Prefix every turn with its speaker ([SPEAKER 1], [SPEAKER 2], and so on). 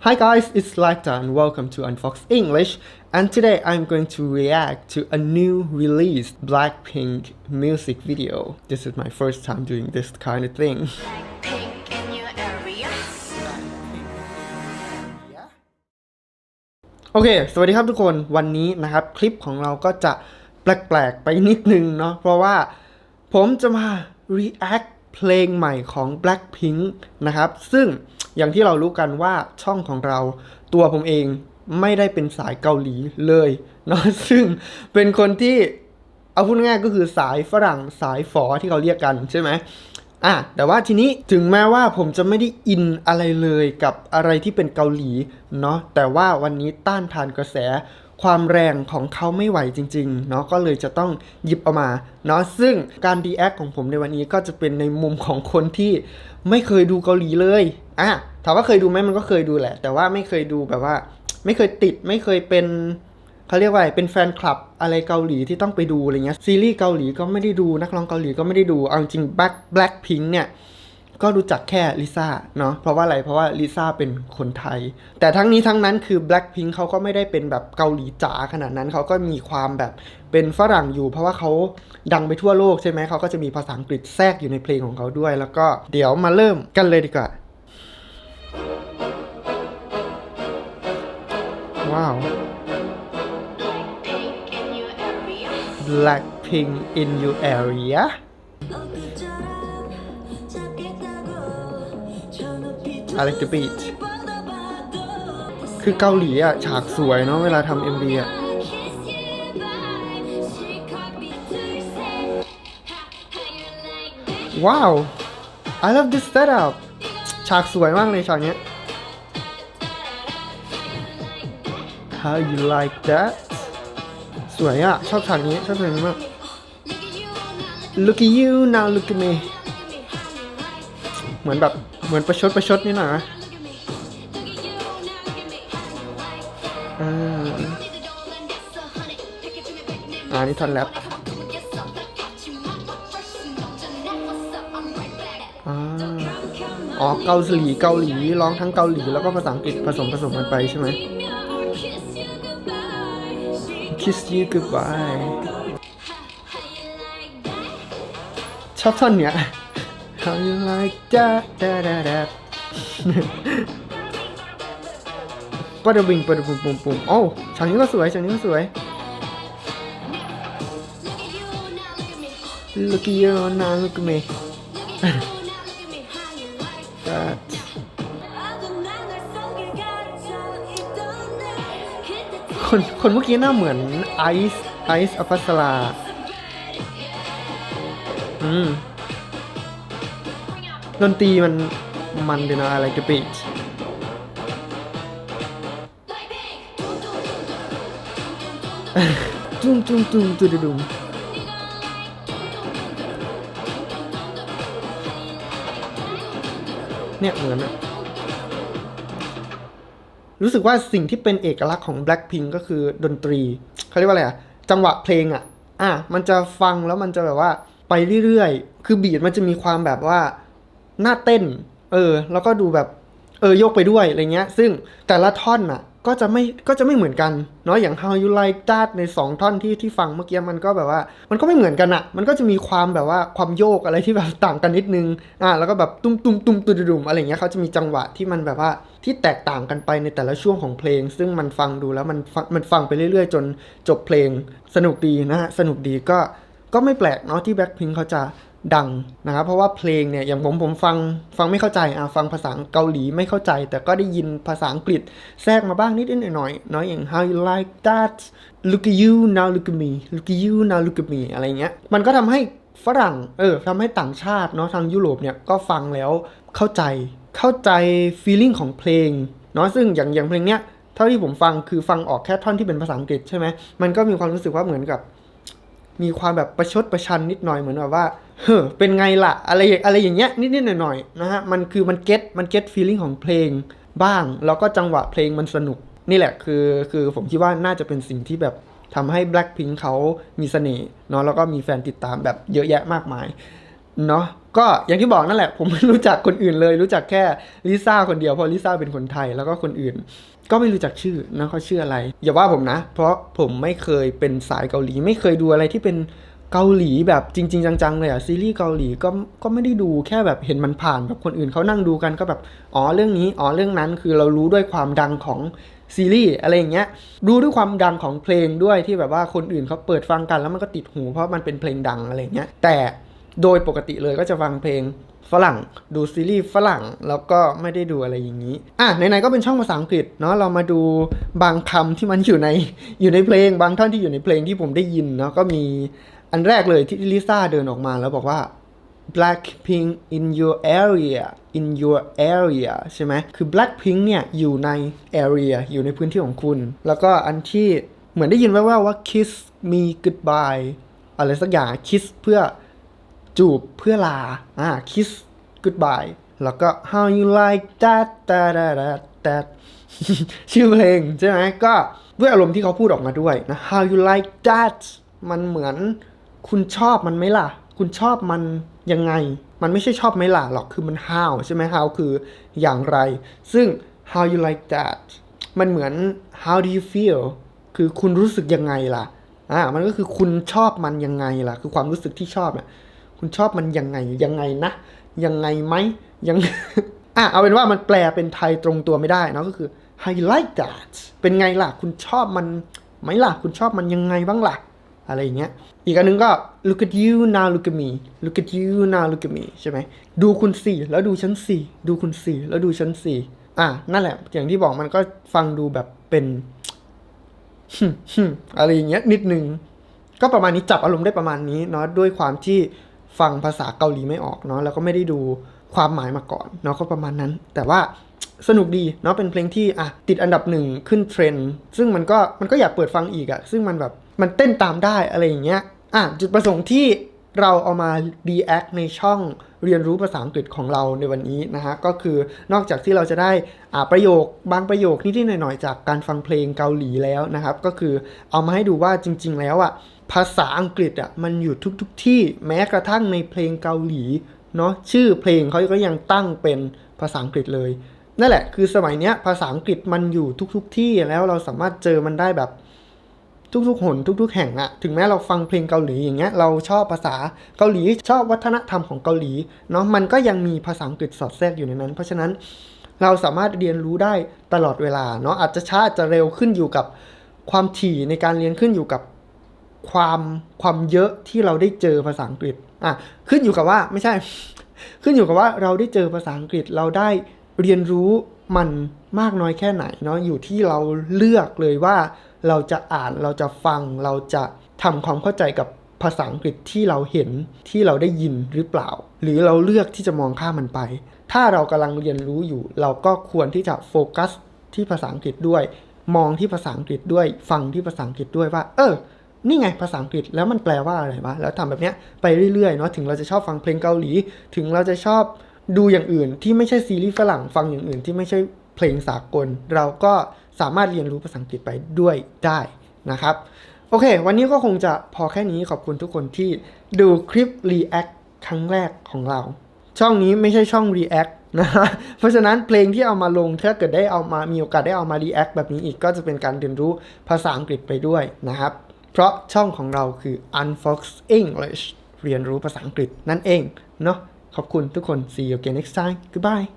[SPEAKER 1] Hi guys, it's Lacta and welcome to Unfox English. And today I'm going to react to a new released Blackpink music video. This is my first time doing this kind of thing.
[SPEAKER 2] Pink in your area.
[SPEAKER 1] โอเค สวัสดีครับทุกคน วันนี้นะครับ คลิปของเราก็จะแปลกๆ ไปนิดนึงเนาะ เพราะว่าผมจะมา react เพลงใหม่ของ Blackpink นะครับ ซึ่ง อย่างที่เรารู้กันว่าช่องของเราตัวผมเองไม่ได้เป็นสายเกาหลีเลยเนาะซึ่งเป็นคนที่เอาพูดง่ายก็คือสายฝรั่งสายฝอที่เขาเรียกกันใช่ไหมอะแต่ว่าทีนี้ถึงแม้ว่าผมจะไม่ได้อินอะไรเลยกับอะไรที่เป็นเกาหลีเนาะแต่ว่าวันนี้ต้านทานกระแส ความแรงของเขาไม่ไหวจริงๆเนาะก็เลยจะต้องหยิบเอามาเนาะซึ่งการดีแอคของผมในวันนี้ก็จะเป็นในมุมของคนที่ไม่เคยดูเกาหลีเลยอะถามว่าเคยดูไหมมันก็เคยดูแหละ แต่ว่าไม่เคยดูแบบว่า ไม่เคยติดไม่เคยเป็นเขาเรียกว่าเป็นแฟนคลับอะไรเกาหลีที่ต้องไปดูอะไรเงี้ยซีรีส์เกาหลีก็ไม่ได้ดูนักร้องเกาหลีก็ไม่ได้ดูเอาจริง Black Blackpink เนี่ย ก็รู้จักแค่ลิซ่าเนาะเพราะว่าอะไรเพราะว่าลิซ่าเป็นคนไทย แต่ทั้งนี้ทั้งนั้นคือ Blackpink เขาก็ไม่ได้เป็นแบบเกาหลีจ๋าขนาดนั้นเขาก็มีความแบบเป็นฝรั่งอยู่ เพราะว่าเขาดังไปทั่วโลกใช่ไหมเขาก็จะมีภาษาอังกฤษแทรกอยู่ในเพลงของเขาด้วย แล้วก็เดี๋ยวมาเริ่มกันเลยดีกว่าว้าว
[SPEAKER 2] Pink in your area.
[SPEAKER 1] Blackpink in your area I like the beat คือเกาหลีอะ ฉากสวยเนาะเวลาทำ MV อะ ว้าว I love this setup ฉากสวยมากเลยฉากเนี้ย How you like that สวยอะ ชอบฉากนี้ ชอบฉากนี้มาก Look at you now look at me เหมือนแบบ เหมือนประชดประชดนิดหน่อยนะอ่าอ่านี่ท่อนแรปอ๋อเกาหลีเกาหลีร้องทั้งเกาหลีแล้วก็ภาษาอังกฤษผสมผสมกันไปใช่ไหม Kiss you goodbye ชอบท่อนเนี้ย How you like that that that that ปะดะวิงปะดะปุ่มปุ่มปุ่มโอ้ฉากนี้ก็สวยฉากนี้ก็สวย Look at you now look at me that คนคนเมื่อกี้หน้าเหมือนไอซ์ไอซ์อภัสราอืม ดนตรีมันมันดีนะอะไรกับ beat ตุ้มตุ้มตุ้มตุ้มตุ้มเนี่ยเหมือนอะรู้สึกว่าสิ่งที่เป็นเอกลักษณ์ของ Blackpink ก็คือดนตรี เขาเรียกว่าอะไรอะจังหวะเพลงอะอะ มันจะฟังแล้วมันจะแบบว่าไปเรื่อยๆ คือบีทมันจะมีความแบบว่า หน้าเต้น เออ แล้วก็ดูแบบ เออโยกไปด้วยอะไรเงี้ย ซึ่งแต่ละท่อนน่ะ ก็จะไม่ก็จะไม่เหมือนกันเนาะอย่าง How You Like That ในสองท่อนที่ที่ฟังเมื่อกี้มันก็แบบว่า มันก็ไม่เหมือนกันอะมันก็จะมีความแบบว่าความโยกอะไรที่แบบต่างกันนิดนึงอ่าแล้วก็แบบตุ้มตุ้มตุ้มตุ้มตุ้มอะไรเงี้ยเขาจะมีจังหวะที่มันแบบว่าที่แตกต่างกันไปในแต่ละช่วงของเพลง ซึ่งมันฟังดูแล้วมันฟังมันฟังไปเรื่อยๆ จนจบเพลงสนุกดีนะฮะสนุกดีก็ก็ไม่แปลกเนาะที่ Blackpink เขาจะ ดังนะครับ เพราะว่าเพลงเนี่ยอย่างผมผมฟังฟังไม่เข้าใจอะฟังภาษาเกาหลีไม่เข้าใจ แต่ก็ได้ยินภาษาอังกฤษแทรกมาบ้างนิดนิดหน่อยหน่อยเนาะอย่าง how you like that look at you now look at me look at you now look at me อะไรเงี้ยมันก็ทำให้ฝรั่งเออทำให้ต่างชาติเนาะทางยุโรปเนี่ยก็ฟังแล้วเข้าใจเข้าใจ feeling ของเพลงเนาะซึ่งอย่างอย่างเพลงเนี้ยเท่าที่ผมฟังคือฟังออกแค่ท่อนที่เป็นภาษาอังกฤษใช่ไหมมันก็มีความรู้สึกว่าเหมือนกับ มีความแบบประชดประชันนิดหน่อยเหมือนแบบว่า เฮ้อเป็นไงล่ะ อะไรอะไรอย่างเงี้ยนิดๆหน่อยๆนะฮะมันคือมันเก็ตมันเก็ตฟีลลิ่งของเพลงบ้าง แล้วก็จังหวะเพลงมันสนุก นี่แหละคือคือผมคิดว่าน่าจะเป็นสิ่งที่แบบทำให้ Blackpink เขามีเสน่ห์เนาะแล้วก็มีแฟนติดตามแบบเยอะแยะมากมายเนาะก็อย่างที่บอกนั่นแหละ ผมไม่รู้จักคนอื่นเลย รู้จักแค่ลิซ่าคนเดียวเพราะลิซ่าเป็นคนไทยแล้วก็คนอื่น ก็ไม่รู้จักชื่อนะเขาชื่ออะไร อย่าว่าผมนะ เพราะผมไม่เคยเป็นสายเกาหลี ไม่เคยดูอะไรที่เป็น เกาหลีแบบจริง ๆ จังๆเลยอะซีรีส์เกาหลีก็ก็ไม่ได้ดูแค่แบบเห็นมันผ่านแบบคนอื่นเขานั่งดูกันก็แบบอ๋อเรื่องนี้อ๋อเรื่องนั้นคือเรารู้ด้วยความดังของซีรีส์อะไรอย่างเงี้ยดูด้วยความดังของเพลงด้วยที่แบบว่าคนอื่นเขาเปิดฟังกันแล้วมันก็ติดหูเพราะมันเป็นเพลงดังอะไรอย่างเงี้ยแต่โดยปกติเลยก็จะฟังเพลงฝรั่งดูซีรีส์ฝรั่งแล้วก็ไม่ได้ดูอะไรอย่างนี้ อะไหนๆก็เป็นช่องภาษาอังกฤษเนาะเรามาดูบางคำที่มันอยู่ในอยู่ในเพลง บางท่อนที่อยู่ในเพลงที่ผมได้ยินเนาะก็มี อันแรกเลยที่ลิซ่าเดินออกมาแล้วบอกว่า Blackpink in your area in your area ใช่ไหม คือ Blackpink เนี่ยอยู่ใน area อยู่ในพื้นที่ของคุณ แล้วก็อันที่เหมือนได้ยินแว่วๆว่า kiss me goodbye อะไรสักอย่าง kiss เพื่อจูบเพื่อลา อ่า kiss goodbye แล้วก็ how you like that that that that that ชื่อเพลงใช่ไหม ก็ด้วยอารมณ์ที่เขาพูดออกมาด้วยนะ how you like that มันเหมือน คุณชอบมันไหมล่ะ คุณชอบมันยังไง มันไม่ใช่ชอบไหมล่ะหรอกคือมัน how ใช่ไหม how คืออย่างไร ซึ่ง how you like that มันเหมือน how do you feel คือคุณรู้สึกยังไงล่ะอ่ามันก็คือคุณชอบมันยังไงล่ะ คือความรู้สึกที่ชอบเนี่ยคุณชอบมันยังไงยังไงนะ ยังไงไหมยังอะเอาเป็นว่ามันแปลเป็นไทยตรงตัวไม่ได้นะก็คือ how you like that เป็นไงล่ะ คุณชอบมันไหมล่ะ คุณชอบมันยังไงบ้างล่ะ อะไรอย่างเงี้ย อีกอันหนึงก็ look at you now look at me look at you now look at me ใช่ไหม ดูคุณสิแล้วดูฉันสิดูคุณสิแล้วดูฉันสิอะ นั่นแหละ อย่างที่บอกมันก็ฟังดูแบบเป็นอะไรอย่างเงี้ยนิดนึง ก็ประมาณนี้จับอารมณ์ได้ประมาณนี้เนาะด้วยความที่ฟังภาษาเกาหลีไม่ออกเนาะแล้วก็ไม่ได้ดูความหมายมาก่อนเนาะก็ประมาณนั้น แต่ว่าสนุกดีเนาะเป็นเพลงที่อะติดอันดับหนึ่งขึ้นเทรนด์ซึ่งมันก็มันก็อยากเปิดฟังอีกอะซึ่งมันแบบ มันเต้นตามได้อะไรอย่างเงี้ยอะจุดประสงค์ที่เราเอามา react ในช่องเรียนรู้ภาษาอังกฤษของเราในวันนี้นะฮะ ก็คือนอกจากที่เราจะได้อ่าประโยคบางประโยคนิดๆหน่อยๆ จากการฟังเพลงเกาหลีแล้วนะครับ ก็คือเอามาให้ดูว่าจริง ๆ แล้วอะภาษาอังกฤษอะมันอยู่ทุกๆทที่แม้กระทั่งในเพลงเกาหลีเนาะชื่อเพลงเขาก็ยังตั้งเป็นภาษาอังกฤษเลย นั่นแหละคือสมัยเนี้ยภาษาอังกฤษมันอยู่ทุกๆทที่แล้วเราสามารถเจอมันได้แบบ ทุกๆหนทุก ๆ แห่งอะถึงแม้เราฟังเพลงเกาหลีอย่างเงี้ยเราชอบภาษาเกาหลีชอบวัฒนธรรมของเกาหลีเนาะมันก็ยังมีภาษาอังกฤษสอดแทรกอยู่ในนั้น เพราะฉะนั้นเราสามารถเรียนรู้ได้ตลอดเวลาเนาะอาจจะช้าอาจจะเร็วขึ้นอยู่กับความถี่ในการเรียนขึ้นอยู่กับความความเยอะที่เราได้เจอภาษาอังกฤษอะขึ้นอยู่กับว่าไม่ใช่ ขึ้นอยู่กับว่าเราได้เจอภาษาอังกฤษเราได้เรียนรู้มันมากน้อยแค่ไหนเนาะอยู่ที่เราเลือกเลยว่า เราจะอ่านเราจะฟังเราจะทำความเข้าใจกับภาษาอังกฤษที่เราเห็นที่เราได้ยินหรือเปล่า หรือเราเลือกที่จะมองข้ามมันไป ถ้าเรากำลังเรียนรู้อยู่ เราก็ควรที่จะโฟกัสที่ภาษาอังกฤษด้วย มองที่ภาษาอังกฤษด้วย ฟังที่ภาษาอังกฤษด้วยว่า เออนี่ไงภาษาอังกฤษแล้วมันแปลว่าอะไรวะแล้วทำแบบเนี้ยไปเรื่อยๆเนาะถึงเราจะชอบฟังเพลงเกาหลี ถึงเราจะชอบดูอย่างอื่นที่ไม่ใช่ซีรีส์ฝรั่งฟังอย่างอื่นที่ไม่ใช่ เพลงสากล เราก็สามารถเรียนรู้ภาษาอังกฤษไปด้วยได้นะครับ โอเค วันนี้ก็คงจะพอแค่นี้ขอบคุณทุกคนที่ดูคลิป React ครั้งแรกของเรา ช่องนี้ไม่ใช่ช่อง React นะฮะเพราะฉะนั้นเพลงที่เอามาลงถ้าเกิดได้เอามามีโอกาสได้เอามา React แบบนี้อีกก็จะเป็นการเรียนรู้ภาษาอังกฤษไปด้วยนะครับ เพราะช่องของเราคือ Unfox English เรียนรู้ภาษาอังกฤษนั่นเองเนาะขอบคุณทุกคน see you again next time goodbye